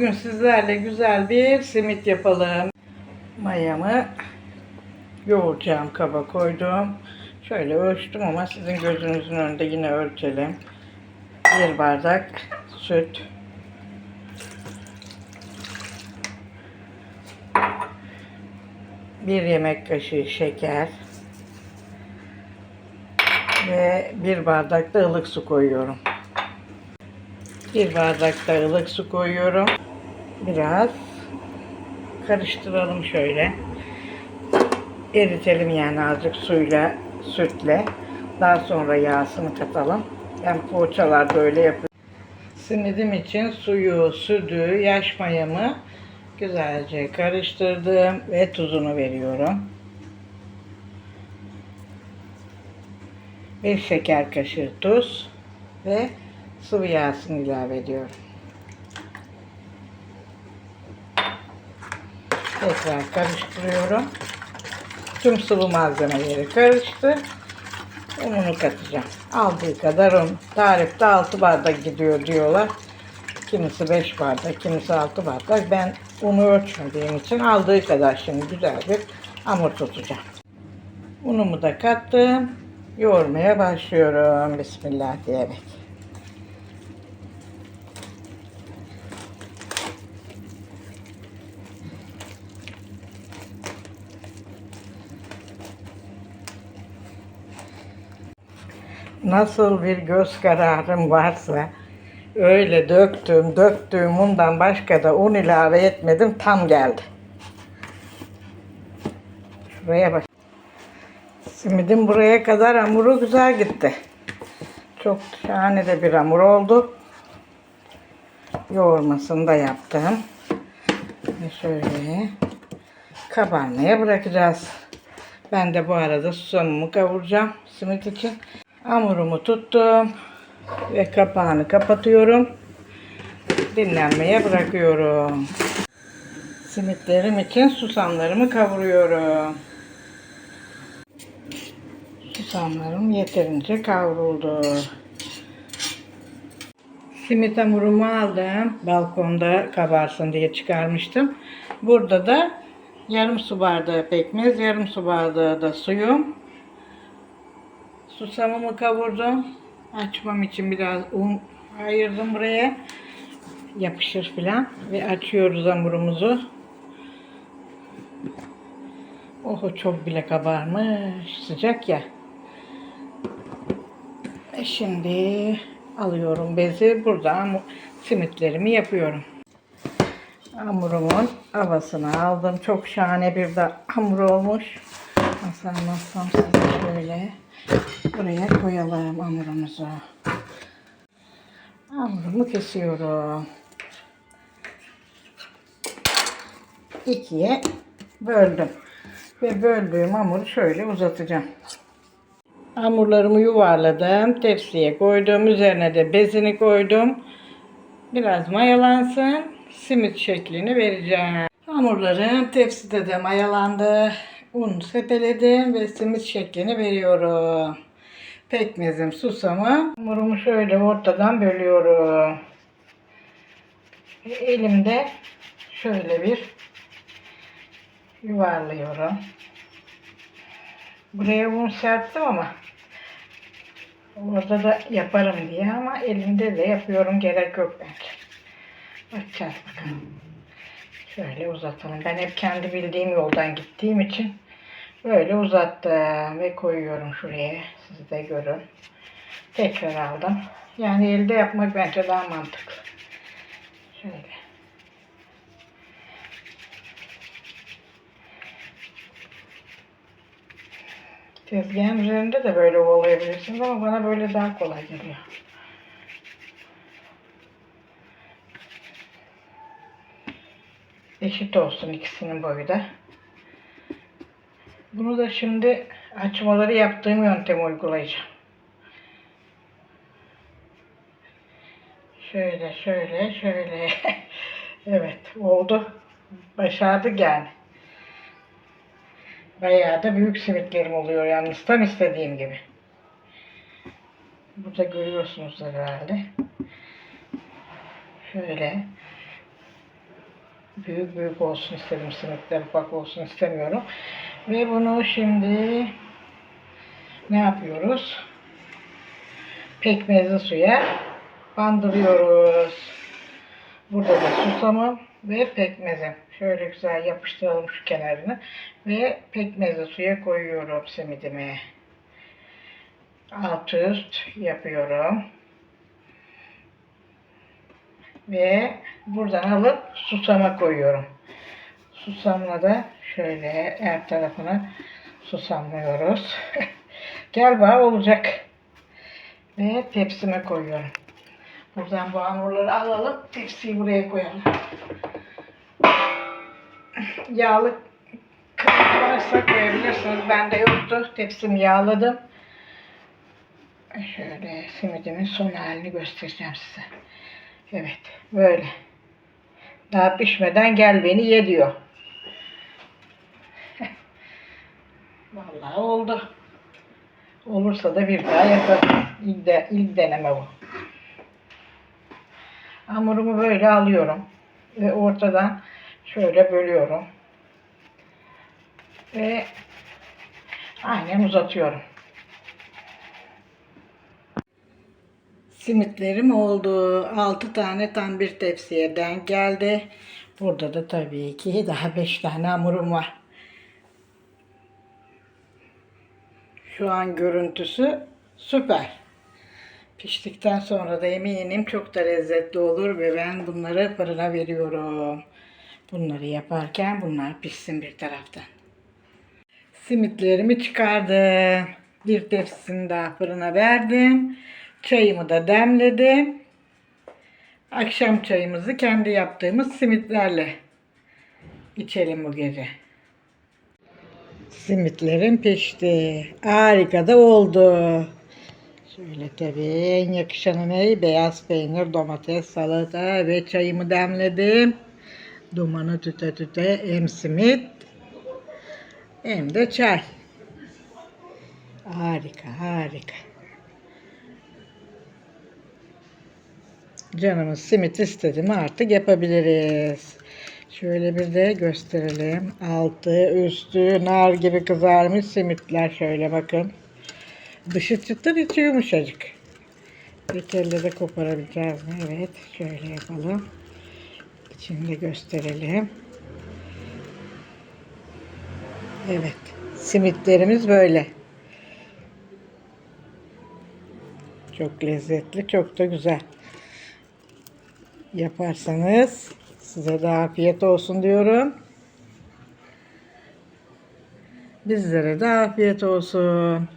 Bugün sizlerle güzel bir simit yapalım. Mayamı yoğuracağım kaba koydum. Şöyle ölçtüm ama sizin gözünüzün önünde yine ölçelim. Bir bardak süt. Bir yemek kaşığı şeker. Ve bir bardak da ılık su koyuyorum. Bir bardak da ılık su koyuyorum. Biraz karıştıralım şöyle. Eritelim yani azıcık suyla, sütle. Daha sonra yağsını katalım. Ben poğaçalarda öyle yapıyorum. Simidim için suyu, sütü, yaş mayamı güzelce karıştırdım ve tuzunu veriyorum. Bir şeker kaşığı tuz ve sıvı yağsını ilave ediyorum. Tekrar karıştırıyorum. Tüm sıvı malzemeleri karıştı. Ununu katacağım. Aldığı kadar un. Tarifte 6 bardak gidiyor diyorlar. Kimisi 5 bardak, kimisi 6 bardak. Ben unu ölçmediğim için aldığı kadar şimdi güzel bir hamur tutacağım. Unumu da kattım. Yoğurmaya başlıyorum. Bismillah diyerek. Nasıl bir göz kararım varsa öyle döktüm, döktüğüm undan başka da un ilave etmedim tam geldi. Şuraya bak. Simidin buraya kadar hamuru güzel gitti. Çok şahane de bir hamur oldu. Yoğurmasını da yaptım. Ve şöyle kabarmaya bırakacağız. Ben de bu arada susamımı kavuracağım simit için. Hamurumu tuttum ve kapağını kapatıyorum. Dinlenmeye bırakıyorum. Simitlerim için susamlarımı kavuruyorum. Susamlarım yeterince kavruldu. Simit hamurumu aldım. Balkonda kabarsın diye çıkarmıştım. Burada da yarım su bardağı pekmez, yarım su bardağı da suyum. Susamımı kavurdum. Açmam için biraz un ayırdım buraya. Yapışır filan. Ve açıyoruz hamurumuzu. Oho çok bile kabarmış. Sıcak ya. E şimdi alıyorum bezi. Burada simitlerimi yapıyorum. Hamurumun havasını aldım. Çok şahane bir de hamur olmuş. Nasıl anlatsam size şöyle. Buraya koyalım hamurumuzu. Hamurumu kesiyorum. İkiye böldüm. Ve böldüğüm hamuru şöyle uzatacağım. Hamurlarımı yuvarladım. Tepsiye koydum. Üzerine de bezini koydum. Biraz mayalansın. Simit şeklini vereceğim. Hamurlarım tepside de mayalandı. Un sepeledim ve simit şeklini veriyorum. Pekmezim, susamı. Hamurumu şöyle ortadan bölüyorum. Elimde şöyle bir yuvarlıyorum. Buraya un serptim ama orada da yaparım diye ama elimde de yapıyorum gerek yok bence. Bakacağız bakalım. Şöyle uzatalım. Ben hep kendi bildiğim yoldan gittiğim için böyle uzattım ve koyuyorum şuraya. Siz de görün. Tekrar aldım. Yani elde yapmak bence daha mantıklı. Şöyle. Tezgahın üzerinde de böyle ovalayabilirsiniz ama bana böyle daha kolay geliyor. Eşit olsun ikisinin boyu da. Bunu da şimdi açmaları yaptığım yöntemi uygulayacağım. Şöyle şöyle şöyle. evet oldu. Başardık yani. Bayağı da büyük simitlerim oluyor yalnız tam istediğim gibi. Burada görüyorsunuz herhalde. Şöyle Büyük büyük olsun istedim simitler ufak olsun istemiyorum. Ve bunu şimdi ne yapıyoruz? Pekmezli suya bandırıyoruz. Burada da susamım ve pekmezim. Şöyle güzel yapıştıralım şu kenarını. Ve pekmezli suya koyuyorum simidimi. Alt üst yapıyorum. Ve buradan alıp susama koyuyorum. Susamla da şöyle her tarafını susamlıyoruz. Galiba olacak. Ve tepsime koyuyorum. Buradan bu hamurları alalım. Tepsiyi buraya koyalım. Yağlı kırık varsa koyabilirsiniz. Bende yoktu. Tepsimi yağladım. Şöyle simidimin son halini göstereceğim size. Evet. Böyle. Daha pişmeden gel beni ye diyor. Vallahi oldu. Olursa da bir daha yaparım. İlk, de, ilk deneme bu. Hamurumu böyle alıyorum. Ve ortadan şöyle bölüyorum. Ve aynen uzatıyorum. Simitlerim oldu. 6 tane tam bir tepsiye denk geldi. Burada da tabii ki daha 5 tane hamurum var. Şu an görüntüsü süper. Piştikten sonra da eminim çok da lezzetli olur ve ben bunları fırına veriyorum. Bunları yaparken bunlar pişsin bir taraftan. Simitlerimi çıkardım. Bir tepsisini daha fırına verdim. Çayımı da demledim. Akşam çayımızı kendi yaptığımız simitlerle içelim bu gece. Simitlerim pişti. Harika da oldu. Şöyle tabii en yakışanı ne? Beyaz peynir, domates, salata ve çayımı demledim. Dumanı tüte tüte hem simit hem de çay. Harika, harika. Canımız simit istedi mi artık yapabiliriz. Şöyle bir de gösterelim. Altı, üstü nar gibi kızarmış simitler. Şöyle bakın. Dışı çıtır, içi yumuşacık. Bir kelle de koparabileceğiz mi? Evet. Şöyle yapalım. İçini de gösterelim. Evet. Simitlerimiz böyle. Çok lezzetli, çok da güzel. Yaparsanız size de afiyet olsun diyorum. Bizlere de afiyet olsun.